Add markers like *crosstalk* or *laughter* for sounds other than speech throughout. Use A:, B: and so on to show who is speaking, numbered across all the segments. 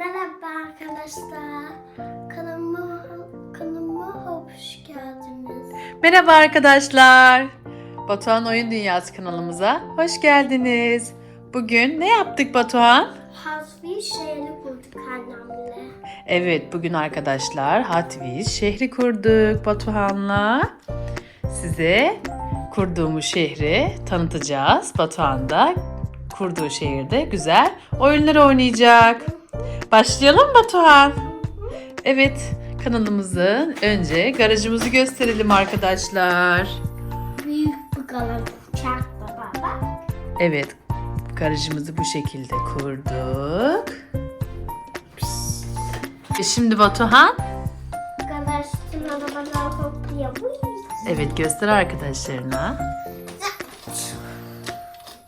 A: Merhaba arkadaşlar. Kanalıma, kanalıma hoş geldiniz.
B: Merhaba arkadaşlar. Batuhan Oyun Dünyası kanalımıza hoş geldiniz. Bugün ne yaptık Batuhan?
A: Hasbi şeyini kurduk annemle.
B: Evet bugün arkadaşlar Wheels şehri kurduk Batuhan'la. Size kurduğumuz şehri tanıtacağız. Batuhan da kurduğu şehirde güzel oyunlar oynayacak. Başlayalım mı Batuhan? Evet kanalımızın önce garajımızı gösterelim arkadaşlar.
A: Büyük bir uçak baba.
B: Evet, garajımızı bu şekilde kurduk. E şimdi Batuhan,
A: Arkadaşlar arabalar topluyor.
B: evet göster arkadaşlarına.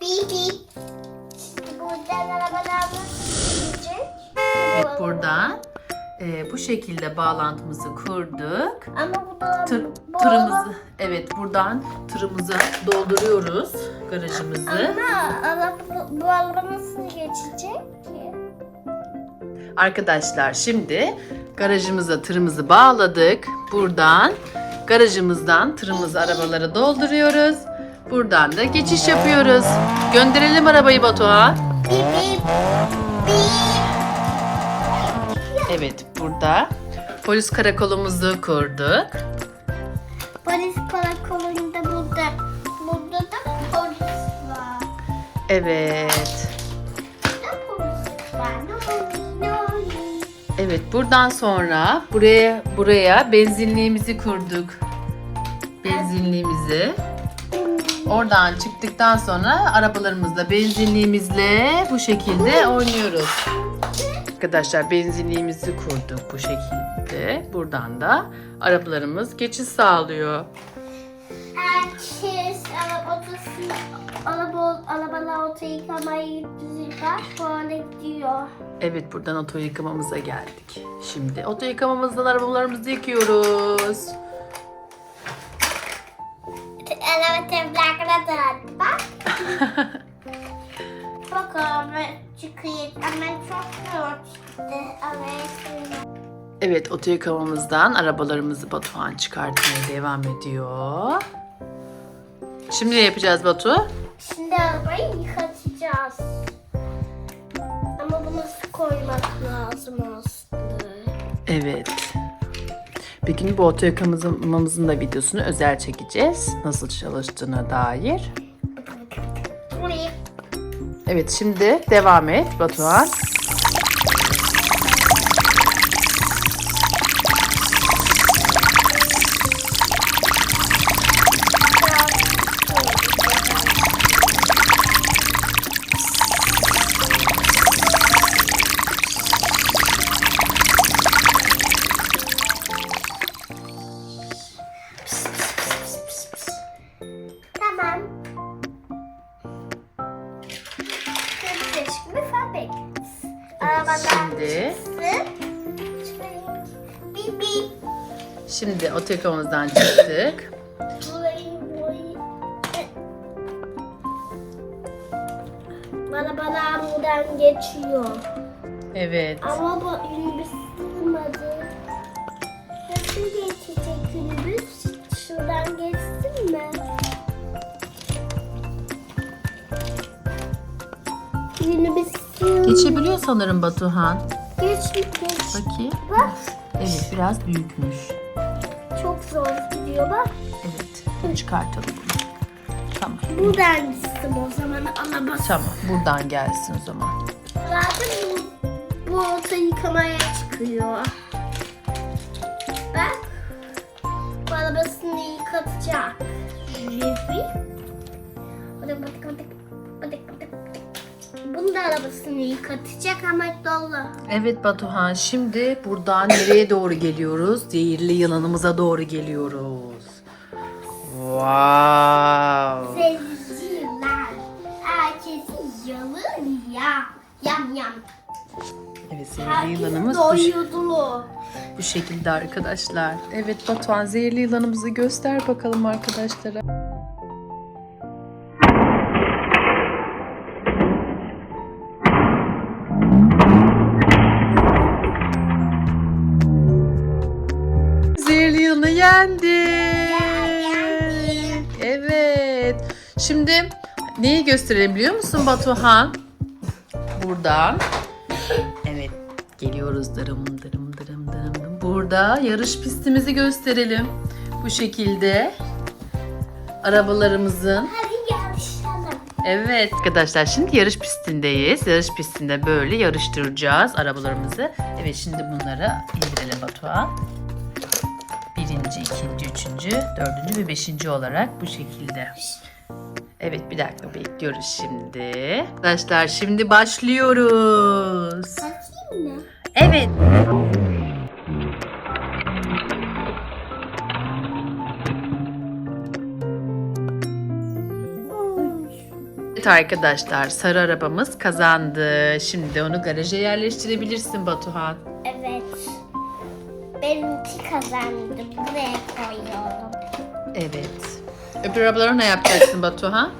A: Bibi. Buradan arabalarımız gidecek.
B: Buradan e, bu şekilde bağlantımızı kurduk.
A: Ama bu da
B: Tır,
A: bu
B: tırımızı, evet buradan tırımızı dolduruyoruz garajımızı.
A: Ama araba, bu araba nasıl geçecek ki?
B: Arkadaşlar şimdi garajımıza tırımızı bağladık. Buradan garajımızdan tırımızı arabalara dolduruyoruz. Buradan da geçiş yapıyoruz. Gönderelim arabayı Batuhan.
A: Bip bip. Bip.
B: Evet burada polis karakolumuzu kurduk.
A: Polis karakolunda burada. Burada da polis var.
B: Evet.
A: Burada polis var. Noni noni.
B: Evet buradan sonra buraya buraya benzinliğimizi kurduk. Benzinliğimizi. Oradan çıktıktan sonra arabalarımızla benzinliğimizle bu şekilde oynuyoruz. Arkadaşlar benzinliğimizi kurduk bu şekilde. Buradan da arabalarımız geçiş sağlıyor.
A: Herkes arabasını araba, arabalar oto yıkamayı düzülmez. Sonra gidiyor.
B: Evet buradan oto yıkamamıza geldik. Şimdi oto yıkamamızdan arabalarımızı yıkıyoruz.
A: Evet evlakına da bak. *laughs* Bakalım çıkıyor ama çok zor. Evet.
B: Evet oto yıkamamızdan arabalarımızı Batuhan çıkartmaya devam ediyor. Şimdi ne yapacağız Batu?
A: Şimdi arabayı yıkatacağız. Ama bunu su koymak lazım aslında.
B: Evet. Gün bu oto yıkamamızın da videosunu özel çekeceğiz. Nasıl çalıştığına dair. Evet şimdi devam et Batuhan.
A: Şimdi
B: oto yıkamamızdan çıktık.
A: Burayı. Arabalar buradan geçiyor.
B: Evet.
A: Ama bu minibüs sığmadı. Nasıl geçecek minibüs? Şuradan geçsin mi? Minibüs sığmadı.
B: Geçebiliyor sanırım Batuhan.
A: Geç, geç.
B: Bakayım.
A: Bak
B: Evet biraz büyükmüş.
A: Gidiyor bak.
B: Evet. Bunu çıkartalım bunu. Tamam.
A: Buradan gitsin o zaman arabası.
B: Tamam. Buradan gelsin o zaman.
A: Zaten bu, bu olta yıkamaya çıkıyor. Bak. Bu arabasını yıkatacak. Refi. Bıdık bıdık bıdık. Bıdık bıdık Bunun da arabasını yıkatacak ama dolu.
B: Evet Batuhan şimdi buradan nereye doğru geliyoruz? Zehirli yılanımıza doğru geliyoruz. Wow.
A: Sevgililer. Herkesi yalın ya. Yam yam.
B: Evet zehirli
A: Herkes
B: yılanımız bu, ş-
A: doyurdu.
B: bu şekilde arkadaşlar. Evet Batuhan zehirli yılanımızı göster bakalım arkadaşlara. Geldin. Evet. Şimdi neyi gösterelim biliyor musun Batuhan? Buradan. Evet. Geliyoruz dırım dırım dırım dırım. Burada yarış pistimizi gösterelim. Bu şekilde. Arabalarımızın. Evet arkadaşlar şimdi yarış pistindeyiz. Yarış pistinde böyle yarıştıracağız arabalarımızı. Evet şimdi bunları indirelim Batuhan. Birinci, ikinci, üçüncü, dördüncü ve beşinci olarak bu şekilde. Evet bir dakika bekliyoruz şimdi. Arkadaşlar şimdi başlıyoruz.
A: Bakayım mı?
B: Evet. Evet arkadaşlar sarı arabamız kazandı. Şimdi onu garaja yerleştirebilirsin Batuhan.
A: Buraya koyuyorum.
B: Evet. Öbür arabaları ne yapacaksın Batuhan?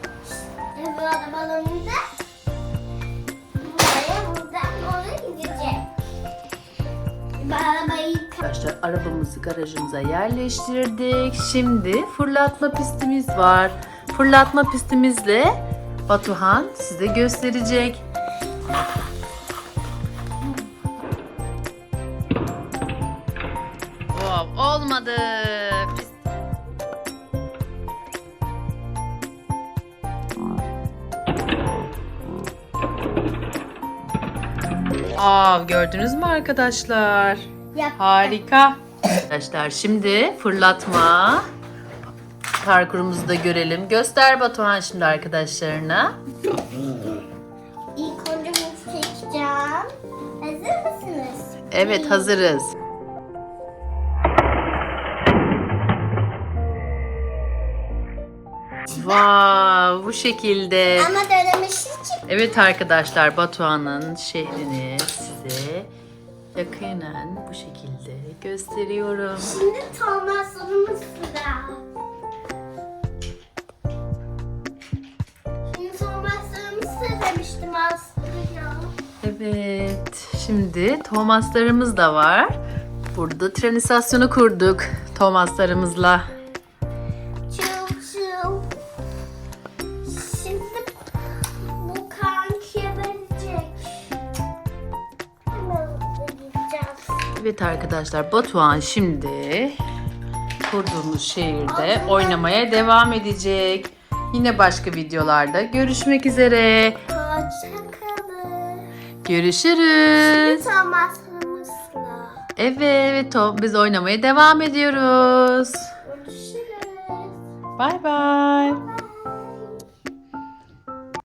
A: Bu arabalarını da buraya buradan oraya gidecek. Bu arabayı
B: Arkadaşlar arabamızı garajımıza yerleştirdik. Şimdi fırlatma pistimiz var. Fırlatma pistimizle Batuhan size gösterecek. Pist- Aa, gördünüz mü arkadaşlar?
A: yap.
B: Harika. Arkadaşlar şimdi fırlatma parkurumuzu da görelim. Göster Batuhan şimdi arkadaşlarına.
A: İlk önce çekeceğim. Hazır mısınız?
B: Evet hazırız. Wow, bu şekilde.
A: Ama denemişi çık.
B: Evet arkadaşlar Batuhan'ın şehrini size yakinen bu şekilde gösteriyorum.
A: Şimdi Thomas'ımız sıra. Şimdi Thomas'ımız sıra demiştim aslında.
B: Evet, şimdi Thomas'larımız da var. Burada tren istasyonu kurduk Thomas'larımızla. Evet arkadaşlar Batuhan şimdi kurduğumuz şehirde oynamaya devam edecek. Yine başka videolarda görüşmek üzere.
A: Hoşçakalın.
B: Görüşürüz.
A: Thomas'ımızla.
B: Evet, Tom, biz oynamaya devam ediyoruz.
A: Görüşürüz.
B: Bay bay.